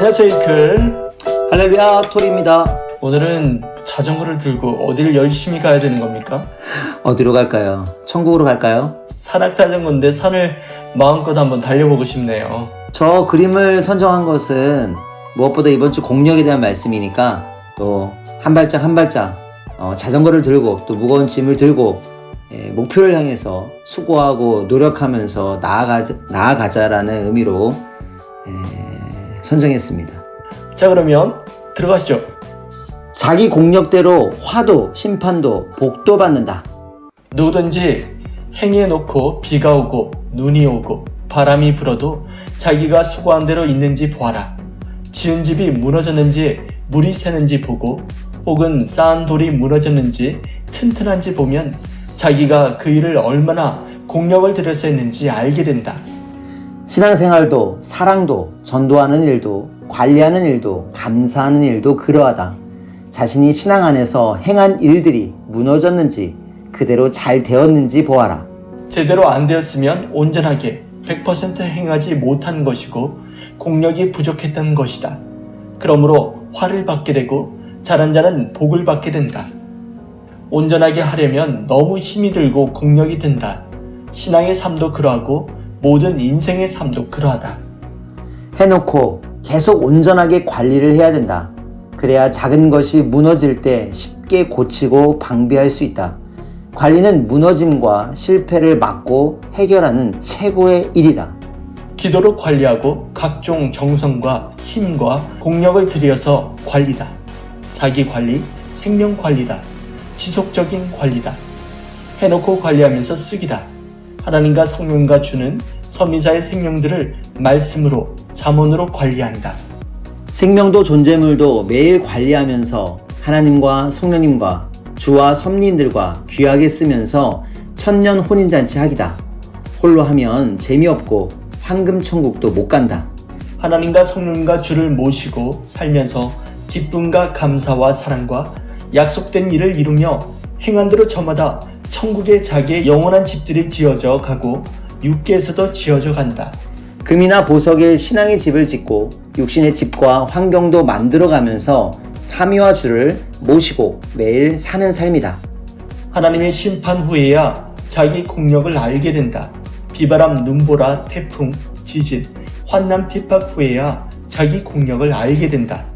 안녕하세요 이클 할렐루야 토리입니다. 오늘은 자전거를 들고 어디를 열심히 가야 되는 겁니까? 어디로 갈까요? 천국으로 갈까요? 산악 자전거인데 산을 마음껏 한번 달려보고 싶네요 저 그림을 선정한 것은 무엇보다 이번 주 공력에 대한 말씀이니까 또 한 발짝 한 발짝 어, 자전거를 들고 또 무거운 짐을 들고 예, 목표를 향해서 수고하고 노력하면서 나아가자, 나아가자라는 의미로 예, 선정했습니다. 자 그러면 들어가시죠 자기 공력대로 화도 심판도 복도 받는다. 누구든지 행해 놓고 비가 오고 눈이 오고 바람이 불어도 자기가 수고한 대로 있는지 보아라. 지은 집이 무너졌는지 물이 새는지 보고 혹은 쌓은 돌이 무너졌는지 튼튼한지 보면 자기가 그 일을 얼마나 공력을 들여서 했는지 알게 된다. 신앙생활도 사랑도 전도하는 일도 관리하는 일도 감사하는 일도 그러하다. 자신이 신앙 안에서 행한 일들이 무너졌는지 그대로 잘 되었는지 보아라. 제대로 안 되었으면 온전하게 100% 행하지 못한 것이고 공력이 부족했던 것이다. 그러므로 화를 받게 되고 잘한 자는 복을 받게 된다. 온전하게 하려면 너무 힘이 들고 공력이 든다. 신앙의 삶도 그러하고 모든 인생의 삶도 그러하다. 해놓고 계속 온전하게 관리를 해야 된다. 그래야 작은 것이 무너질 때 쉽게 고치고 방비할 수 있다. 관리는 무너짐과 실패를 막고 해결하는 최고의 일이다. 기도로 관리하고 각종 정성과 힘과 공력을 들여서 관리다. 자기 관리, 생명 관리다. 지속적인 관리다. 해놓고 관리하면서 쓰기다. 하나님과 성령과 주는 선미자의 생명들을 말씀으로 잠언으로 관리한다. 생명도 존재물도 매일 관리하면서 하나님과 성령님과 주와 섭리인들과 귀하게 쓰면서 천년 혼인잔치 하기다. 홀로 하면 재미없고 황금천국도 못 간다. 하나님과 성령과 주를 모시고 살면서 기쁨과 감사와 사랑과 약속된 일을 이루며 행한 대로 저마다 천국의 자기의 영원한 집들이 지어져 가고 육계에서도 지어져 간다. 금이나 보석에 신앙의 집을 짓고 육신의 집과 환경도 만들어가면서 삼위와 주를 모시고 매일 사는 삶이다. 하나님의 심판 후에야 자기 공력을 알게 된다. 비바람, 눈보라, 태풍, 지진, 환난, 핍박 후에야 자기 공력을 알게 된다.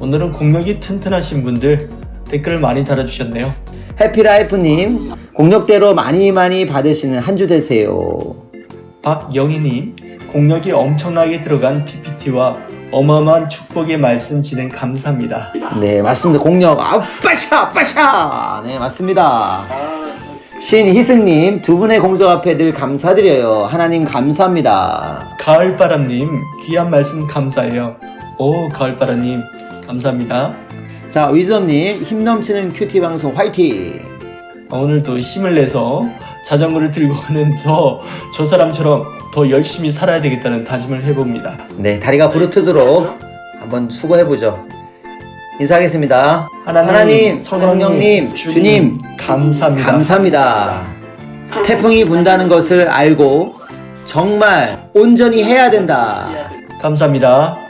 오늘은 공력이 튼튼하신 분들 댓글을 많이 달아주셨네요. 해피라이프님, 공력대로 많이 많이 받으시는 한 주 되세요. 박영희님, 공력이 엄청나게 들어간 PPT와 어마어마한 축복의 말씀 진행 감사합니다. 네, 맞습니다. 공력, 아우, 빠샤, 빠샤! 네, 맞습니다. 신희승님, 두 분의 공적 앞에 늘 감사드려요. 하나님 감사합니다. 가을바람님, 귀한 말씀 감사해요. 오, 가을바람님, 감사합니다. 자, 위즈엄님, 힘 넘치는 큐티 방송 화이팅! 오늘도 힘을 내서 자전거를 들고 가는 저, 저 사람처럼 더 열심히 살아야 되겠다는 다짐을 해봅니다. 네, 다리가 부르트도록 한번 수고해보죠. 인사하겠습니다. 하나님, 성령님, 주님, 감사합니다. 감사합니다. 태풍이 분다는 것을 알고 정말 온전히 해야 된다. 감사합니다.